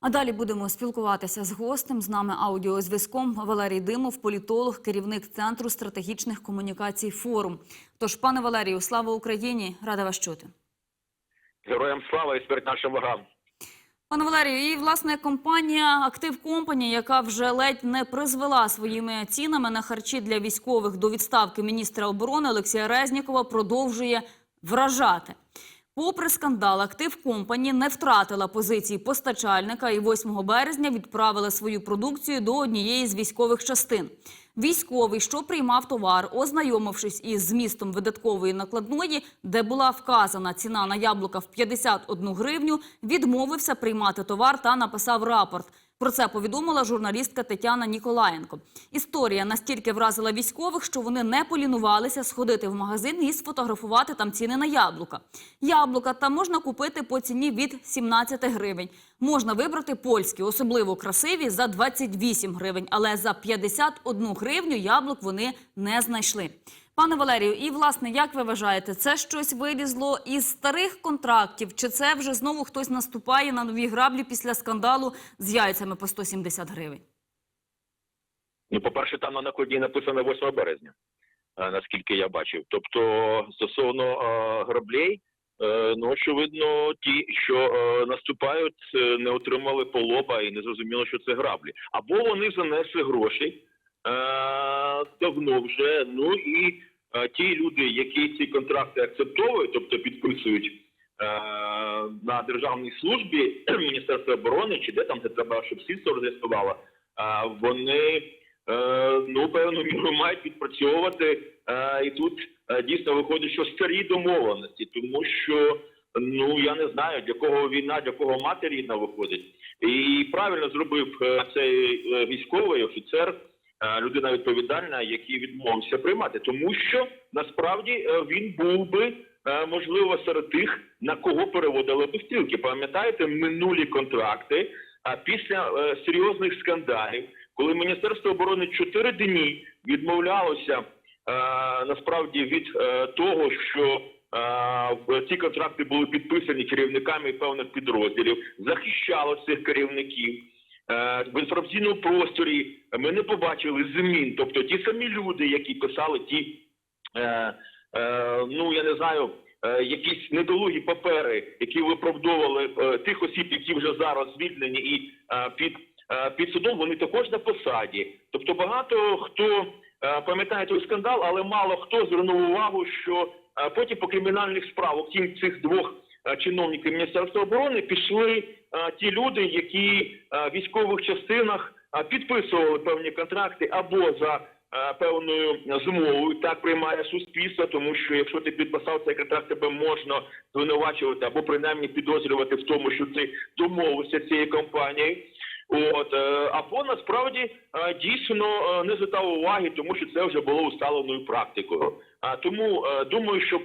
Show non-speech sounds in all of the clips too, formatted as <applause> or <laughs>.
А далі будемо спілкуватися з гостем. З нами аудіозв'язком Валерій Димов, політолог, керівник центру стратегічних комунікацій Форум. Тож, пане Валерію, слава Україні! Рада вас чути. Героям слава і смерть нашим ворогам. Пане Валерію, і власне компанія Актив Компані, яка вже ледь не призвела своїми цінами на харчі для військових до відставки міністра оборони Олексія Резнікова, продовжує вражати. Попри скандал, актив компані не втратила позиції постачальника і 8 березня відправила свою продукцію до однієї з військових частин. Військовий, що приймав товар, ознайомившись із змістом видаткової накладної, де була вказана ціна на яблука в 51 гривню, відмовився приймати товар та написав рапорт. Про це повідомила журналістка Тетяна Ніколаєнко. Історія настільки вразила військових, що вони не полінувалися сходити в магазин і сфотографувати там ціни на яблука. Яблука там можна купити по ціні від 17 гривень. Можна вибрати польські, особливо красиві, за 28 гривень, але за 51 гривню яблук вони не знайшли. Пане Валерію, і власне, як ви вважаєте, це щось вилізло із старих контрактів, чи це вже знову хтось наступає на нові граблі після скандалу з яйцями по 170 гривень? Ну, по-перше, там на накладні написано 8 березня, е, наскільки я бачив. Тобто, стосовно е, граблей, е, ну очевидно, ті, що наступають, не отримали полоба і не зрозуміло, що це граблі. Або вони занесли гроші давно вже. Ну і е, ті люди, які ці контракти акцептовують, тобто підписують. е, На державній службі <clears throat> Міністерства оборони чи де там де треба, щоб слідство роз'яснувало, вони е, ну певну міру мають відпрацьовувати. Е, І тут е, дійсно виходить, що старі домовленості, тому що ну я не знаю для кого війна, для кого мати рідна виходить. І правильно зробив е, цей е, військовий офіцер, е, людина відповідальна, який відмовився приймати, тому що насправді е, він був би. е, Можливо, серед тих, на кого переводили би стрілки. Пам'ятаєте, минулі контракти. А після е, серйозних скандалів, коли Міністерство оборони чотири дні відмовлялося е, насправді від е, того, що е, ці контракти були підписані керівниками певних підрозділів, захищало цих керівників. Е, В інформаційному просторі ми не побачили змін. Тобто ті самі люди, які писали ті, е, е, ну я не знаю, якісь недолугі папери, які виправдовували тих осіб, які вже зараз звільнені і під, під судом, вони також на посаді. Тобто багато хто пам'ятає той скандал, але мало хто звернув увагу, що потім по кримінальних справах тім цих двох е, чиновників Міністерства оборони пішли е, ті люди, які е, в військових частинах підписували певні контракти або за певною змовою. Так приймає суспільство, тому що якщо ти підписав цей контракт, тебе можна звинувачувати або принаймні підозрювати в тому, що ти домовився з цією компанією. От або насправді дійсно не звертав уваги, тому що це вже було усталеною практикою. А тому думаю, що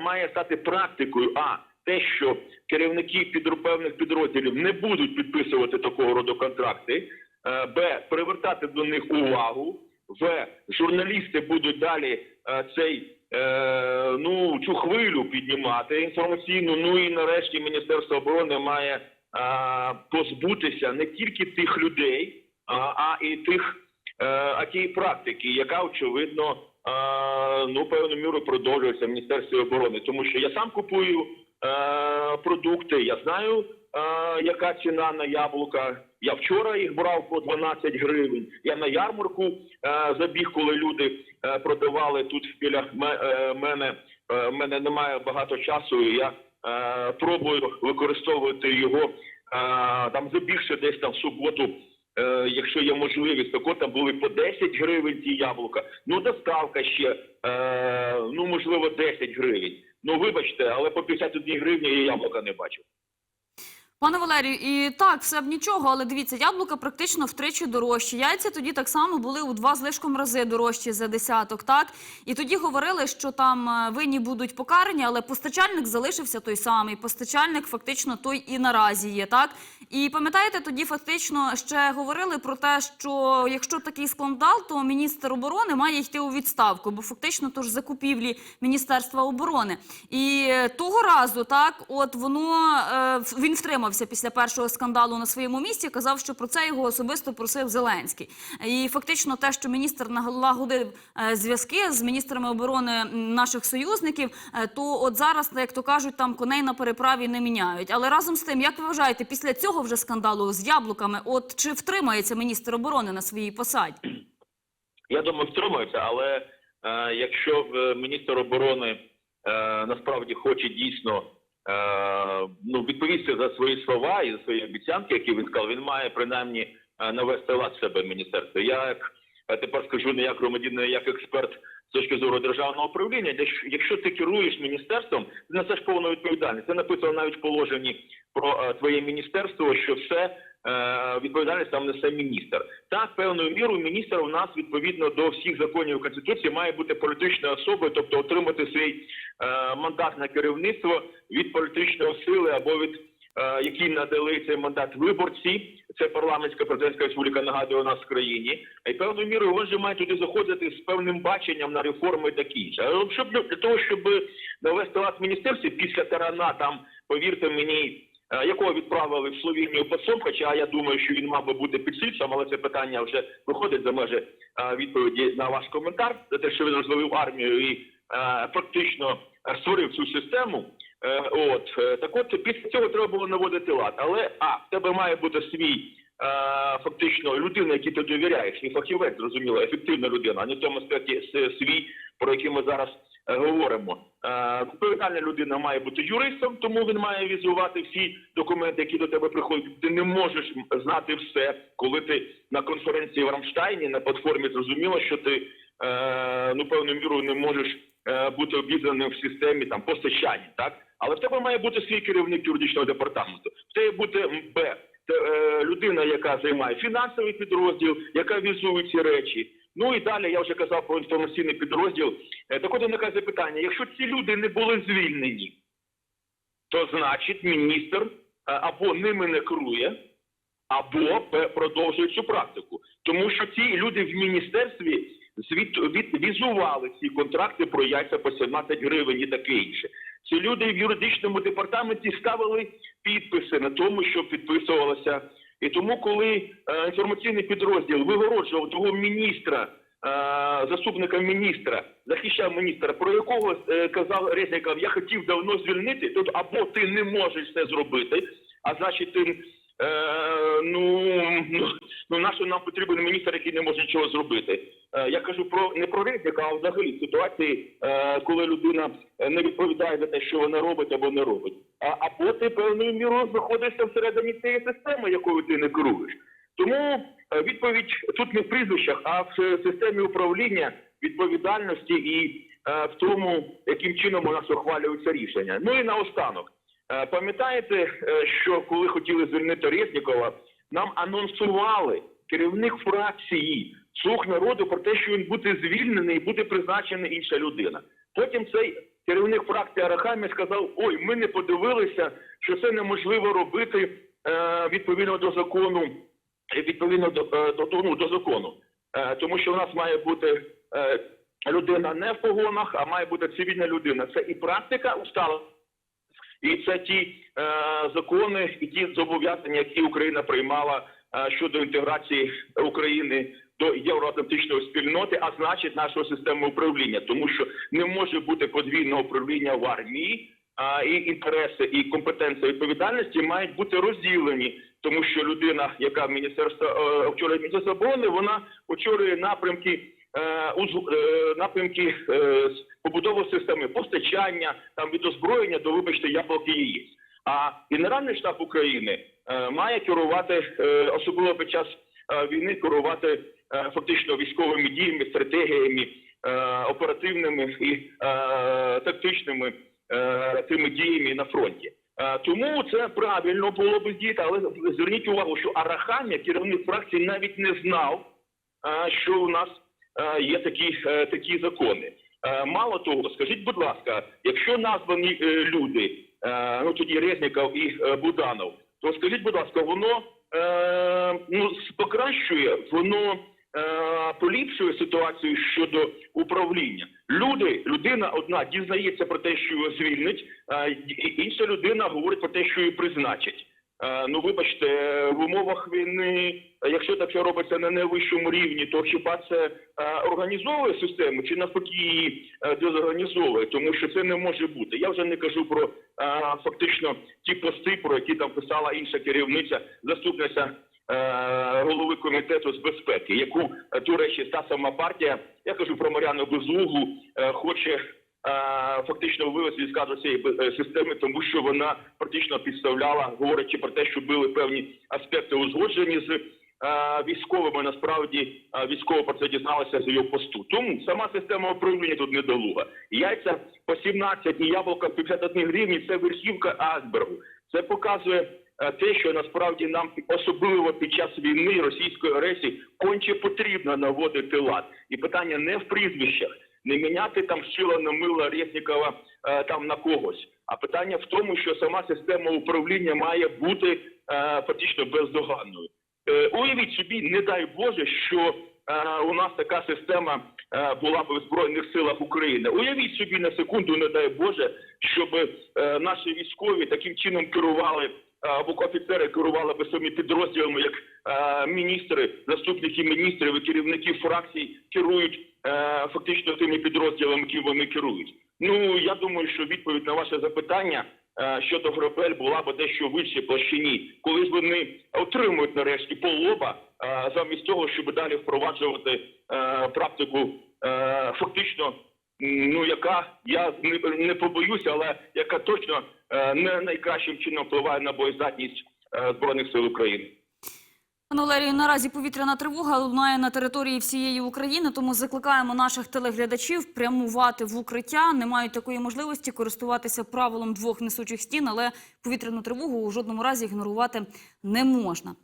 має стати практикою. А те, що керівники під певних підрозділів не будуть підписувати такого роду контракти, е, б привертати до них увагу. В журналісти будуть далі е, цей е, ну цю хвилю піднімати інформаційну. Ну і нарешті Міністерство оборони має позбутися не тільки тих людей, а, а і тих а тієї практики, яка очевидно е, ну певною мірою продовжується в Міністерстві оборони, тому що я сам купую продукти, я знаю. е, Яка ціна на яблука? Я вчора їх брав по 12 гривень. Я на ярмарку е, забіг, коли люди е, продавали тут біля ме- е, мене. Е, мене немає багато часу. і Я е, пробую використовувати його е, там забігши десь там в суботу. Е, якщо є можливість, так от там були по 10 гривень ці яблука. Ну доставка ще е, ну можливо 10 гривень. Ну вибачте, але по 51 гривні я яблука не бачив. Пане Валерію, і так, все б нічого, але дивіться, яблука практично втричі дорожчі. Яйця тоді так само були у два з лишком рази дорожчі за десяток, так? І тоді говорили, що там е, винні будуть покарані, але постачальник залишився той самий. Постачальник фактично той і наразі є, так? І пам'ятаєте, тоді фактично ще говорили про те, що якщо такий скандал, то міністр оборони має йти у відставку, бо фактично то ж закупівлі Міністерства оборони. І е, того разу, так, от воно е, він втримав втримався після першого скандалу на своєму місці. Казав, що про це його особисто просив Зеленський. І фактично, те, що міністр налагодив е, зв'язки з міністрами оборони наших союзників, е, то от зараз, як то кажуть, там коней на переправі не міняють. Але разом з тим, як ви вважаєте, після цього вже скандалу з яблуками, от чи втримається міністр оборони на своїй посаді? Я думаю, втримується, але е, якщо е, міністр оборони е, насправді хоче дійсно ну, відповісти за свої слова і за свої обіцянки, які він сказав, він має принаймні е, навести лад себе в міністерстві. Я як е, тепер скажу не як громадянин, як експерт з точки зору державного управління. Якщо- ти керуєш міністерством, ти несеш повну відповідальність. Це написано навіть в положенні про е, твоє міністерство, що все е, відповідальність там несе міністр. Так, певною мірою міністр у нас відповідно до всіх законів конституції має бути політичною особою, тобто отримати свій е, мандат на керівництво від політичної сили або від е, які надали цей мандат виборці. Це парламентська президентська республіка нагадує у нас в країні. І певною мірою він же має туди заходити з певним баченням на реформи і таке інше. Але щоб для того, щоб навести лад міністерстві після тарана, там повірте мені. Е, Якого відправили в Словенію послом, хоча я думаю, що він мав би бути під слідством, але це питання вже виходить за межі е, відповіді на ваш коментар, за те, що він розвалив армію і е, фактично створив цю систему. От так, от після цього треба було наводити лад. Але а в тебе має бути свій фактично людина, якій ти довіряєш, і фахівець, зрозуміло, ефективна людина, а не в тому аспекті свій, про який ми зараз говоримо. Е, Відповідальна людина має бути юристом, тому він має візувати всі документи, які до тебе приходять. Ти не можеш знати все, коли ти на конференції в Рамштайні на платформі зрозуміло, що ти е, ну певною мірою не можеш е, бути обізнаним в системі там постачання, так але в тебе має бути свій керівник юридичного департаменту. В тебе бути МБ. Це е, людина, яка займає фінансовий підрозділ, яка візує ці речі. Ну і далі я вже казав про інформаційний підрозділ. Е, так от виникає запитання: якщо ці люди не були звільнені, то значить міністр е, або ними не керує, або продовжує цю практику. Тому що ці люди в міністерстві візували ці контракти про яйця по 17 гривень і таке інше. Ці люди в юридичному департаменті ставили підписи на тому, що підписувалося. І тому, коли е, інформаційний підрозділ вигороджував того міністра, е, заступника міністра, захищав міністра, про якого е, казав Резніков, я хотів давно звільнити, то або ти не можеш це зробити, а значить ти. Е, ну, ну нащо нам потрібен міністр, який не може нічого зробити. Е, я кажу про не про Резника, а взагалі ситуації, е, коли людина е, не відповідає за те, що вона робить або не робить. А, або ти певною мірою знаходишся всередині цієї системи, якою ти не керуєш. Тому відповідь тут не в прізвищах, а в системі управління відповідальності і в тому, яким чином у нас ухвалюються рішення. Ну і наостанок. Пам'ятаєте, що коли хотіли звільнити Резнікова, нам анонсували керівник фракції слуг народу про те, що він буде звільнений і буде призначена інша людина. Потім цей керівник фракції Арахамі сказав: Ой, ми не подивилися, що це неможливо робити е, відповідно до закону, е, відповідно до, е, до, ну, до закону. Е, тому що в нас має бути е, людина не в погонах, а має бути цивільна людина. Це і практика устала. І це ті е, закони і ті зобов'язання, які Україна приймала е, щодо інтеграції України до євроатлантичної спільноти, а значить нашої системи управління, тому що не може бути подвійного управління в армії, а і інтереси і компетенція відповідальності мають бути розділені, тому що людина, яка в міністерство е, очолює міністерство оборони, вона очолює напрямки е, е, напрямки побудови системи постачання, там від озброєння до вибачте яблук і яєць. А Генеральний штаб України має керувати особливо під час війни, керувати фактично військовими діями, стратегіями е, оперативними і е, тактичними е, тими діями на фронті. Е, Тому це правильно було б діяти, але зверніть увагу, що Арахамія, керівник фракції, навіть не знав, е, що у нас е, є такі, е, такі закони. Е, Мало того, скажіть, будь ласка, якщо названі е, люди, е, ну тоді Резніков і е, Буданов, то скажіть, будь ласка, воно е, ну, покращує, воно е, поліпшує ситуацію щодо управління. Люди, людина одна дізнається про те, що його звільнить, а інша людина говорить про те, що її призначать. Е, Ну, вибачте, в умовах війни, е, якщо так все робиться на найвищому рівні, то хіба це е, організовує систему чи навпаки її е, дезорганізовує? Тому що це не може бути. Я вже не кажу про е, фактично ті пости, про які там писала інша керівниця, заступниця е, голови комітету з безпеки, яку е, до речі, та сама партія, я кажу про Мар'яну Безуглу, е, хоче е, фактично вивести з кадру цієї е, системи, тому що вона практично підставляла, говорячи про те, що були певні аспекти узгоджені з. е, Військовими насправді е, військово про це дізналися з його посту. Тому сама система управління тут недолуга. Яйця по 17 і яблука по 51 гривні це верхівка айсбергу. Це показує е, те, що насправді нам особливо під час війни російської агресії конче потрібно наводити лад. І питання не в прізвищах, не міняти там щила на мила Резнікова е, там на когось. А питання в тому, що сама система управління має бути е, фактично бездоганною. Е, уявіть собі, не дай Боже, що у нас така система була б в збройних силах України. Уявіть собі на секунду, не дай Боже, щоб наші військові таким чином керували е, або офіцери керували би своїми підрозділами, як е, міністри, заступники міністрів і керівники фракцій керують е, фактично тими підрозділами, які вони керують. Ну я думаю, що відповідь на ваше запитання щодо Гробель була б дещо вищій площині, коли ж вони отримують нарешті полоба, замість того, щоб далі впроваджувати практику фактично, ну яка я не, побоюся, але яка точно е, не найкращим чином впливає на боєздатність е, збройних сил України. Пане Валерію, наразі повітряна тривога лунає на території всієї України, тому закликаємо наших телеглядачів прямувати в укриття. Не мають такої можливості користуватися правилом двох несучих стін, але повітряну тривогу у жодному разі ігнорувати не можна.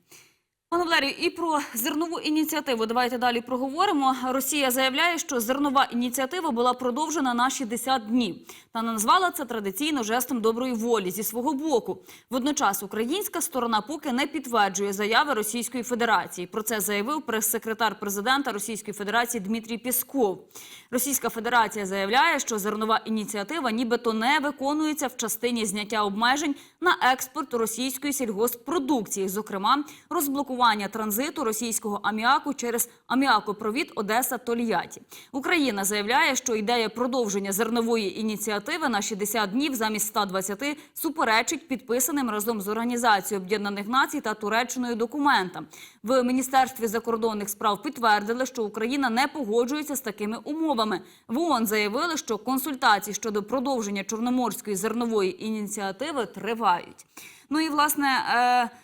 Пане Валерію, і про зернову ініціативу давайте далі проговоримо. Росія заявляє, що зернова ініціатива була продовжена на 60 днів та назвала це традиційно жестом доброї волі зі свого боку. Водночас українська сторона поки не підтверджує заяви Російської Федерації. Про це заявив прес-секретар президента Російської Федерації Дмитрій Пісков. Російська Федерація заявляє, що зернова ініціатива нібито не виконується в частині зняття обмежень на експорт російської сільгосппродукції, зокрема розблокування транзиту російського аміаку через аміакопровід Одеса Тольятті. Україна заявляє, що ідея продовження зернової ініціативи на 60 днів замість 120 суперечить підписаним разом з Організацією Об'єднаних Націй та Туреччиною документам. В міністерстві закордонних справ підтвердили, що Україна не погоджується з такими умовами. В ООН заявили, що консультації щодо продовження чорноморської зернової ініціативи тривають. Ну і власне. Е,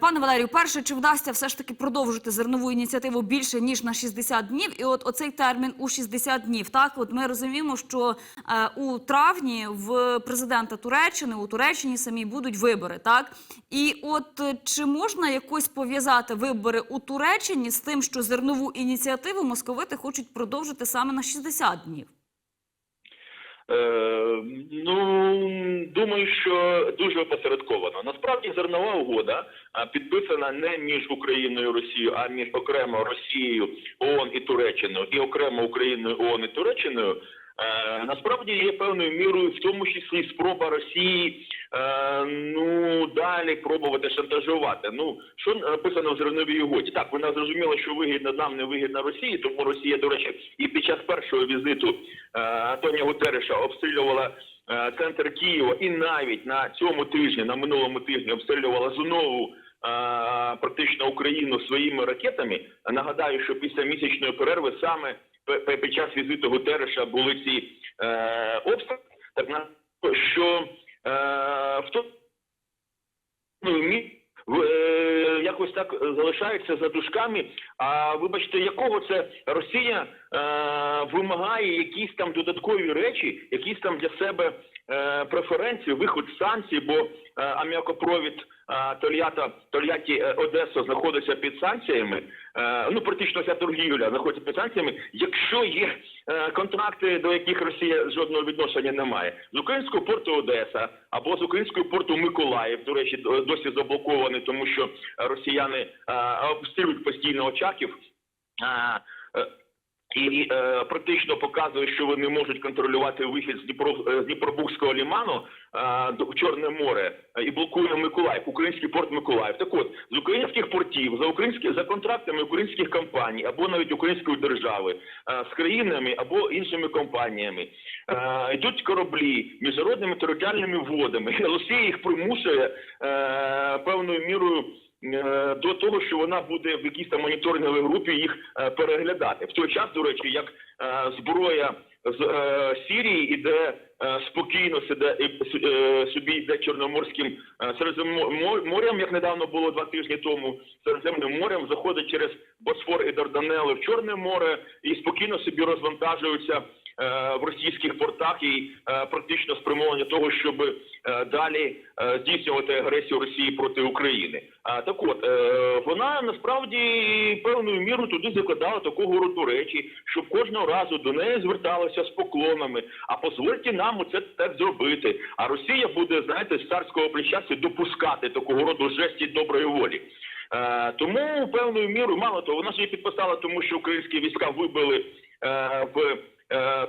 Пане Валерію, перше, чи вдасться все ж таки продовжити зернову ініціативу більше ніж на 60 днів? І от оцей термін у 60 днів. Так, от ми розуміємо, що е, у травні в президента Туреччини у Туреччині самі будуть вибори, так і от е, чи можна якось пов'язати вибори у Туреччині з тим, що зернову ініціативу московити хочуть продовжити саме на 60 днів? Е, ну думаю, що дуже опосередковано. Насправді зернова угода підписана не між Україною і Росією, а між окремо Росією, ООН і Туреччиною, і окремо Україною, ООН і Туреччиною. Е, насправді є певною мірою, в тому числі спроба Росії е, ну далі пробувати шантажувати. Ну що написано в зерновій угоді? Так, вона зрозуміла, що вигідно нам, не вигідно Росії, тому Росія, до речі, і під час першого візиту е, Антонія Гутерреша обстрілювала е, центр Києва, і навіть на цьому тижні, на минулому тижні, обстрілювала знову. е, Практично Україну своїми ракетами. Нагадаю, що після місячної перерви саме під час візиту Гутерреша були ці е, обстріли. Так на що е, в тому ну, мі- в- е, якось так залишається за дужками. А вибачте, якого це Росія е, вимагає якісь там додаткові речі, якісь там для себе е, преференції, виход з санкцій, бо е, аміакопровід е, Тольята, Тольяті е, Одеса знаходиться під санкціями. Е, ну практично вся торгівля знаходиться під санкціями. Якщо є е, контракти, до яких Росія жодного відношення не має, з українського порту Одеса або з українського порту Миколаїв, до речі, досі заблокований, тому що росіяни е, обстрілюють постійно очаків. І е, практично показує, що вони можуть контролювати вихід з Дніпро е, з Дніпробузького ліману е, до Чорне море е, і блокує Миколаїв, український порт Миколаїв. Так от з українських портів за українські за контрактами українських компаній або навіть української держави е, з країнами або іншими компаніями е, йдуть кораблі міжнародними територіальними водами. <laughs> Росія їх примушує е, певною мірою до того, що вона буде в якійсь там моніторинговій групі їх е, переглядати. В той час, до речі, як е, зброя з е, Сірії іде е, спокійно е, собі йде Чорноморським е, морем, як недавно було два тижні тому, Середземним морем заходить через Босфор і Дарданели в Чорне море і спокійно собі розвантажуються е, в російських портах і е, практично спрямовані того, щоб е, далі е, здійснювати агресію Росії проти України. А так от е, вона насправді певною мірою туди закладала такого роду речі, щоб кожного разу до неї зверталися з поклонами. А дозвольте нам оце так зробити. А Росія буде, знаєте, з царського плеча допускати такого роду жесті доброї волі. Е, тому певною мірою, мало того, вона її підписала, тому що українські війська вибили е, в е,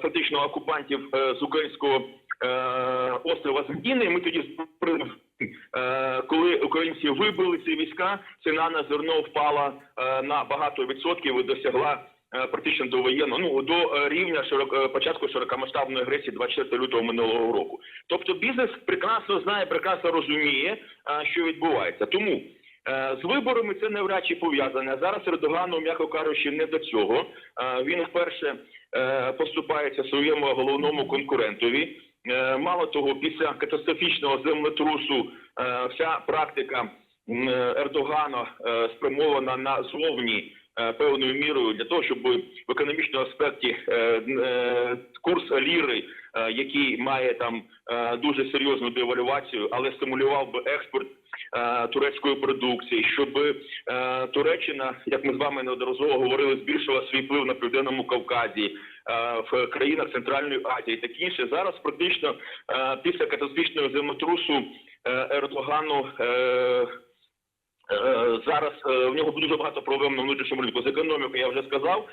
фактично окупантів е, з українського е, острова Зміни. Ми тоді е, коли українці вибили ці війська, ціна на зерно впала е, на багато відсотків і досягла. е, Практично до воєнного ну до е, рівня широк, е, початку широкомасштабної агресії 24 лютого минулого року. Тобто бізнес прекрасно знає, прекрасно розуміє, е, що відбувається. Тому Е, З виборами це навряд чи пов'язане. Зараз Ердогану, м'яко кажучи, не до цього. Е, Він вперше е, поступається своєму головному конкурентові. Е, Мало того, після катастрофічного землетрусу е, вся практика Ердогана е, спрямована на зовні е, певною мірою для того, щоб в економічному аспекті е, е, курс ліри, е, який має там е, дуже серйозну девальвацію, але стимулював би експорт е, турецької продукції, щоб е, Туреччина, як ми з вами неодноразово говорили, збільшила свій вплив на південному Кавказі. е, В країнах Центральної Азії, таке інше зараз практично е, після катастрофічного землетрусу е, Ердогану е, е, зараз е, в нього дуже багато проблем на внутрішньому ринку. З економікою я вже сказав.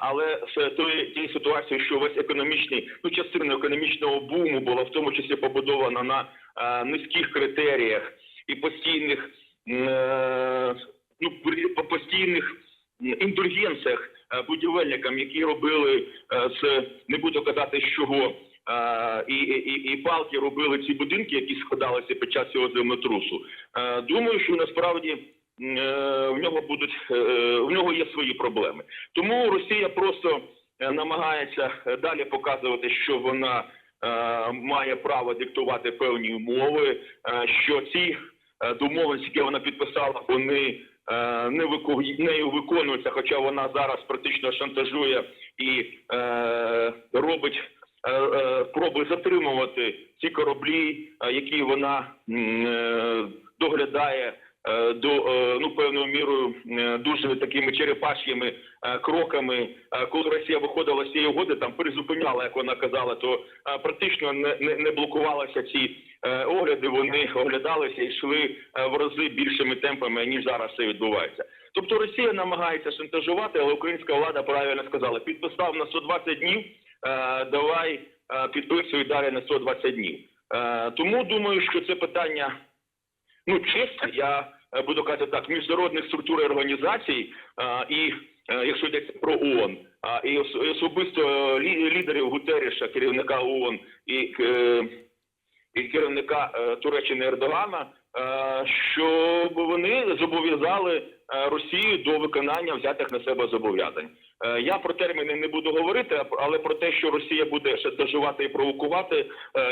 Але з тої тієї ситуації, що весь економічний, ну частина економічного буму була в тому числі побудована на е, низьких критеріях і постійних е, ну по постійних індульгенціях е, будівельникам, які робили е, з не буду казати з чого. І, і, і палки робили ці будинки, які складалися під час цього землетрусу. Думаю, що насправді в нього будуть в нього є свої проблеми. Тому Росія просто намагається далі показувати, що вона має право диктувати певні умови, що ці е, домовленості, які вона підписала, вони е, не вику- нею виконуються, хоча вона зараз практично шантажує і е, робить спроби затримувати ці кораблі, які вона доглядає до ну певною мірою дуже такими черепаш'їми е, кроками. Коли Росія виходила з цієї угоди, там призупиняла, як вона казала, то практично не, не, не блокувалися ці огляди. Вони оглядалися і йшли е, в рази більшими темпами ніж зараз це відбувається. Тобто Росія намагається шантажувати, але українська влада правильно сказала: підписав на 120 днів. е, Давай е, підписуй далі на 120 днів. Е, Тому думаю, що це питання ну чисто, я е, буду казати так, міжнародних структур і організацій, е, і е, якщо йдеться про ООН, і особисто е, лідерів Гутеріша, керівника ООН і, керівника е, Туреччини Ердогана, е, щоб вони зобов'язали е, Росію до виконання взятих на себе зобов'язань. Я про терміни не буду говорити, але про те, що Росія буде шантажувати і провокувати,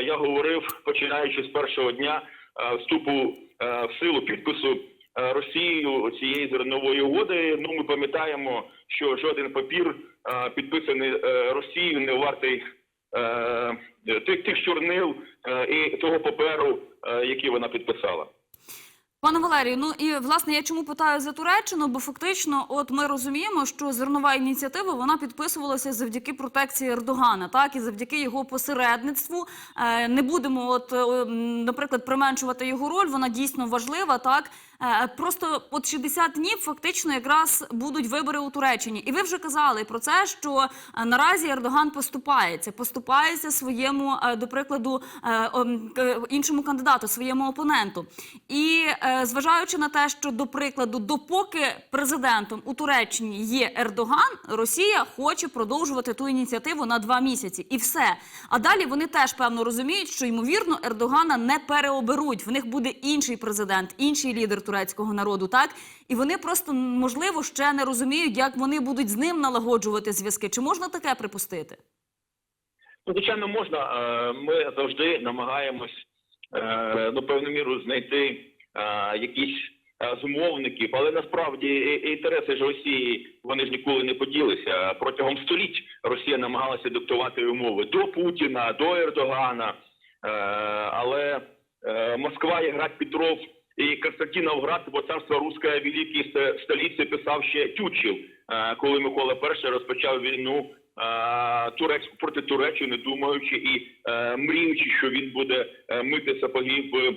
я говорив починаючи з першого дня вступу в силу підпису Росією цієї зернової угоди. Ну ми пам'ятаємо, що жоден папір підписаний Росією не вартий тих, тих чорнил е, і того паперу, е, який вона підписала. Пане Валерію, ну і власне я чому питаю за Туреччину? Бо фактично, от ми розуміємо, що зернова ініціатива вона підписувалася завдяки протекції Ердогана, так і завдяки його посередництву. Е, не будемо, от е, наприклад, применшувати його роль. Вона дійсно важлива, так Е, Просто от 60 днів фактично якраз будуть вибори у Туреччині. І ви вже казали про це, що е, наразі Ердоган поступається, поступається своєму, е, до прикладу, е, іншому кандидату, своєму опоненту. І е, зважаючи на те, що до прикладу, допоки президентом у Туреччині є Ердоган, Росія хоче продовжувати ту ініціативу на два місяці, і все. А далі вони теж певно розуміють, що ймовірно Ердогана не переоберуть. В них буде інший президент, інший лідер турецького народу, так і вони просто можливо ще не розуміють, як вони будуть з ним налагоджувати зв'язки. Чи можна таке припустити? Ну, звичайно, можна. Е, Ми завжди намагаємось е, ну, певну міру знайти е, якісь зумовників, але насправді інтереси ж Росії вони ж ніколи не поділися. Протягом століть Росія намагалася диктувати умови до Путіна, до Ердогана. Але Москва і Град Петров і Константиновград, бо царство Руське великій ст- столиці писав ще Тютчів, е, коли Микола І розпочав війну е, Турецьку проти Туреччини, думаючи і е, мріючи, що він буде мити сапоги в,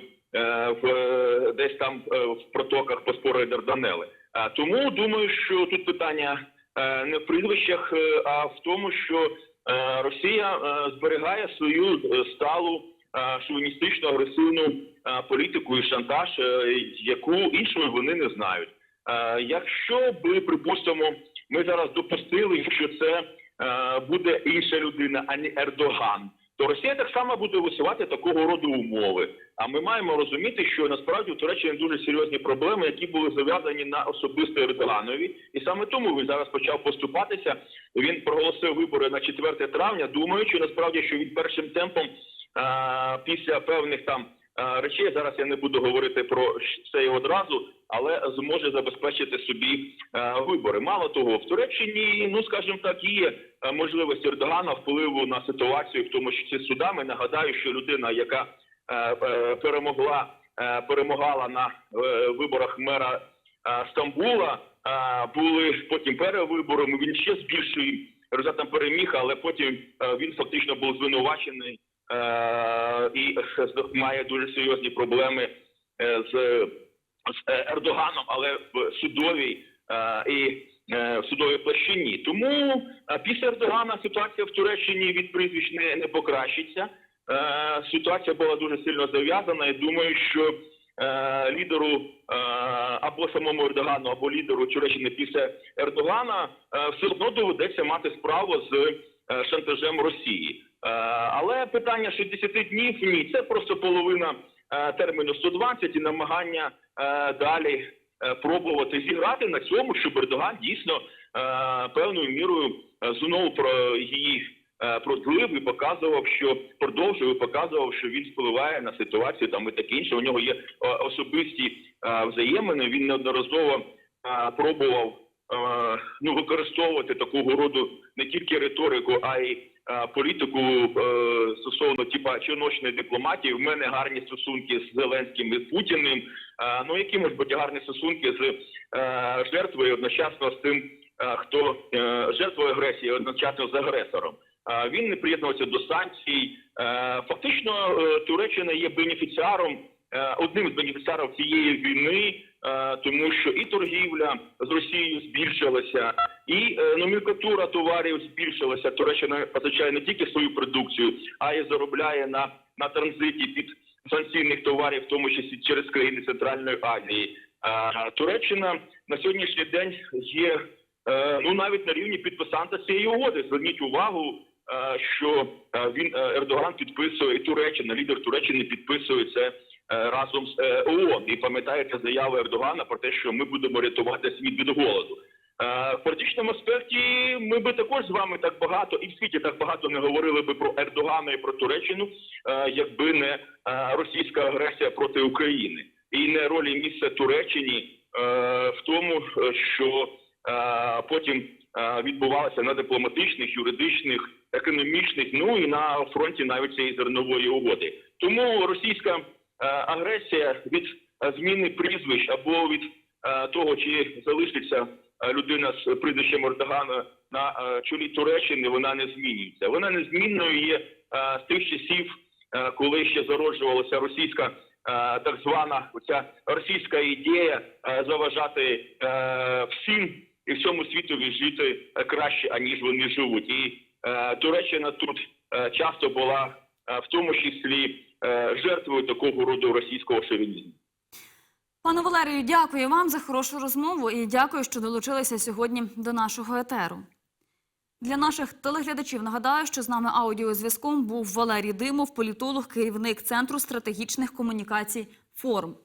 в десь там в протоках Боспору і Дарданели. Тому думаю, що тут питання не в прізвищах, а в тому, що Росія зберігає свою сталу шовіністичну агресивну е, політику і шантаж, е, яку іншими вони не знають. Е, Якщо би припустимо, ми зараз допустили, що це е, буде інша людина, а не Ердоган, то Росія так само буде висувати такого роду умови. А ми маємо розуміти, що насправді у Туреччині дуже серйозні проблеми, які були зав'язані на особисто Ердоганові, і саме тому він зараз почав поступатися. Він проголосив вибори на 4 травня, думаючи насправді, що він першим темпом після певних там речей зараз я не буду говорити про це одразу, але зможе забезпечити собі вибори. Мало того, в Туреччині, ну скажімо так, є а, можливість Ердогана впливу на ситуацію, в тому числі судами. Нагадаю, що людина, яка е, перемогла, перемагала на е, виборах мера Стамбула, були потім перевиборами. Він ще з більшим результатом переміг, але потім він фактично був звинувачений і має дуже серйозні проблеми е, з, з е, Ердоганом, але в судовій е, і е, в судовій площині. Тому е, після Ердогана ситуація в Туреччині від прізвищ не, не покращиться. Е, Ситуація була дуже сильно зав'язана. і думаю, що е, лідеру е, або самому Ердогану, або лідеру Туреччини після Ердогана е, все одно доведеться мати справу з е, шантажем Росії. Е, Але питання 60 днів ні, це просто половина е, терміну 120 і намагання е, далі пробувати зіграти на цьому, щоб Ердоган дійсно певною мірою знову про її продлив і показував, що продовжує показував, що він впливає на ситуацію там і таке інше. У нього є особисті взаємини. Він неодноразово пробував ну використовувати такого роду не тільки риторику, а й політику е, стосовно типа чиночної дипломатії. В мене гарні стосунки з Зеленським і Путіним. Е, ну які можуть бути гарні стосунки з е, жертвою одночасно з тим, е, хто е, жертвою агресії одночасно з агресором. Е, Він не приєднувався до санкцій. Е, Фактично, е, Туреччина є бенефіціаром, е, одним з бенефіціарів цієї війни, е, тому що і торгівля з Росією збільшилася, і е, номенклатура товарів збільшилася. Туреччина постачає не тільки свою продукцію, а й заробляє на, на транзиті під санкційних товарів, в тому числі через країни Центральної Азії. Е, Туреччина на сьогоднішній день є е, ну навіть на рівні підписанта цієї угоди. Зверніть увагу, е, що е, він е, Ердоган підписує і Туреччина, лідер Туреччини підписує це е, разом з е, ООН. І пам'ятаєте заяву Ердогана про те, що ми будемо рятувати світ від голоду. Е, В політичному аспекті ми би також з вами так багато і в світі так багато не говорили би про Ердогана і про Туреччину, е, якби не е, російська агресія проти України і не ролі місця Туреччині е, в тому, е, що е, потім е, відбувалося на дипломатичних, юридичних, економічних, ну і на фронті навіть цієї зернової угоди. Тому російська е, агресія від е, зміни прізвищ або від е, того, чи залишиться е, людина з прізвищем Ердогана на е, чолі Туреччини, вона не змінюється. Вона незмінною є е, з тих часів, е, коли ще зароджувалася російська так звана оця російська ідея е, заважати е, всім і всьому світові жити е, краще, аніж вони живуть. І е, Туреччина тут е, часто була е, в тому числі е, жертвою такого роду російського шовінізму. Пане Валерію, дякую вам за хорошу розмову і дякую, що долучилися сьогодні до нашого етеру. Для наших телеглядачів нагадаю, що з нами аудіозв'язком був Валерій Димов, політолог, керівник Центру стратегічних комунікацій «Форум».